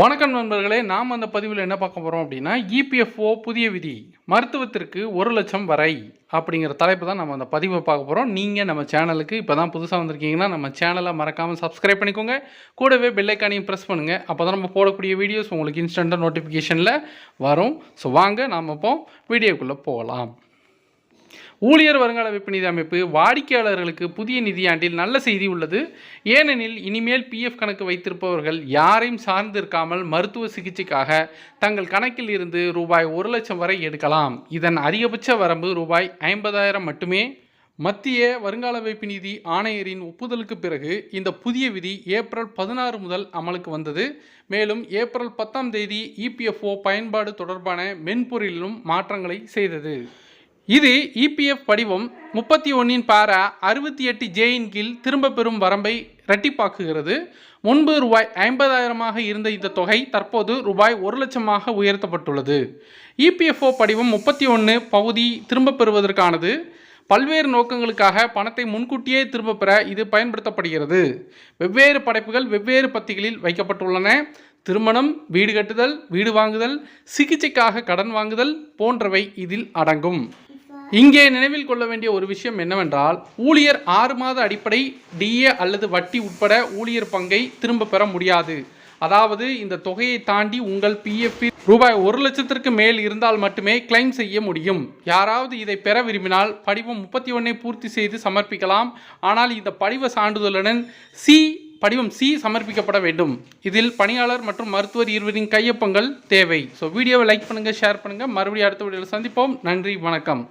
வணக்கம் நண்பர்களே நாம் அந்த பதிவில் என்ன பார்க்க போகிறோம் அப்படின்னா இபிஎஃப்ஓ புதிய விதி மருத்துவத்திற்கு ஒரு லட்சம் வரை அப்படிங்கிற தலைப்பு தான் நம்ம அந்த பதிவை பார்க்க போகிறோம் நீங்கள் நம்ம சேனலுக்கு இப்போ தான் புதுசாக வந்திருக்கீங்கன்னா நம்ம சேனலை மறக்காமல் சப்ஸ்கிரைப் பண்ணிக்கோங்க. கூடவே பெல்லைக்கானையும் ப்ரெஸ் பண்ணுங்கள் அப்போ தான் நம்ம போடக்கூடிய வீடியோஸ் உங்களுக்கு இன்ஸ்டண்ட்டாக நோட்டிஃபிகேஷனில் வரும். ஸோ வாங்க நாம் இப்போ வீடியோக்குள்ளே போகலாம். ஊழியர் வருங்கால வைப்பு நிதி அமைப்பு வாடிக்கையாளர்களுக்கு புதிய நிதியாண்டில் நல்ல செய்தி உள்ளது. ஏனெனில் இனிமேல் பிஎஃப் கணக்கு வைத்திருப்பவர்கள் யாரையும் சார்ந்திருக்காமல் மருத்துவ சிகிச்சைக்காக தங்கள் கணக்கில் இருந்து ரூபாய் ஒரு லட்சம் வரை எடுக்கலாம். இதன் அதிகபட்ச வரம்பு ரூபாய் ஐம்பதாயிரம் மட்டுமே. மத்திய வருங்கால வைப்பு நிதி ஆணையரின் ஒப்புதலுக்கு பிறகு இந்த புதிய விதி ஏப்ரல் பதினாறு முதல் அமலுக்கு வந்தது. மேலும் ஏப்ரல் பத்தாம் தேதி இபிஎஃப்ஓ பயன்பாடு தொடர்பான மென்பொருளிலும் மாற்றங்களை செய்தது. இது இபிஎஃப் படிவம் முப்பத்தி ஒன்றின் பாரா அறுபத்தி எட்டு ஜேயின் கீழ் திரும்ப பெறும் வரம்பை இரட்டிப்பாக்குகிறது. முன்பு ரூபாய் ஐம்பதாயிரமாக இருந்த இந்த தொகை தற்போது ரூபாய் ஒரு லட்சமாக உயர்த்தப்பட்டுள்ளது. இபிஎஃப்ஓ படிவம் முப்பத்தி ஒன்று பகுதி திரும்ப பெறுவதற்கானது. பல்வேறு நோக்கங்களுக்காக பணத்தை முன்கூட்டியே திரும்ப பெற இது பயன்படுத்தப்படுகிறது. வெவ்வேறு படைப்புகள் வெவ்வேறு பத்திகளில் வைக்கப்பட்டுள்ளன. திருமணம் வீடு கட்டுதல் வீடு வாங்குதல் சிகிச்சைக்காக கடன் வாங்குதல் போன்றவை இதில் அடங்கும். இங்கே நினைவில் கொள்ள வேண்டிய ஒரு விஷயம் என்னவென்றால் ஊழியர் ஆறு மாத அடிப்படை டிஏ அல்லது வட்டி உட்பட ஊழியர் பங்கை திரும்ப பெற முடியாது. அதாவது இந்த தொகையை தாண்டி உங்கள் பிஎஃப் ரூபாய் ஒரு லட்சத்திற்கு மேல் இருந்தால் மட்டுமே கிளைம் செய்ய முடியும். யாராவது இதை பெற விரும்பினால் படிவம் முப்பத்தி ஒன்றை பூர்த்தி செய்து சமர்ப்பிக்கலாம். ஆனால் இந்த படிவ சான்றிதழுடன் சி படிவம் சி சமர்ப்பிக்கப்பட வேண்டும். இதில் பணியாளர் மற்றும் மருத்துவர் இருவரின் கையொப்பங்கள் தேவை. ஸோ வீடியோவை லைக் பண்ணுங்கள் ஷேர் பண்ணுங்கள் மறுபடியும் அடுத்த வீடியோவில் சந்திப்போம். நன்றி வணக்கம்.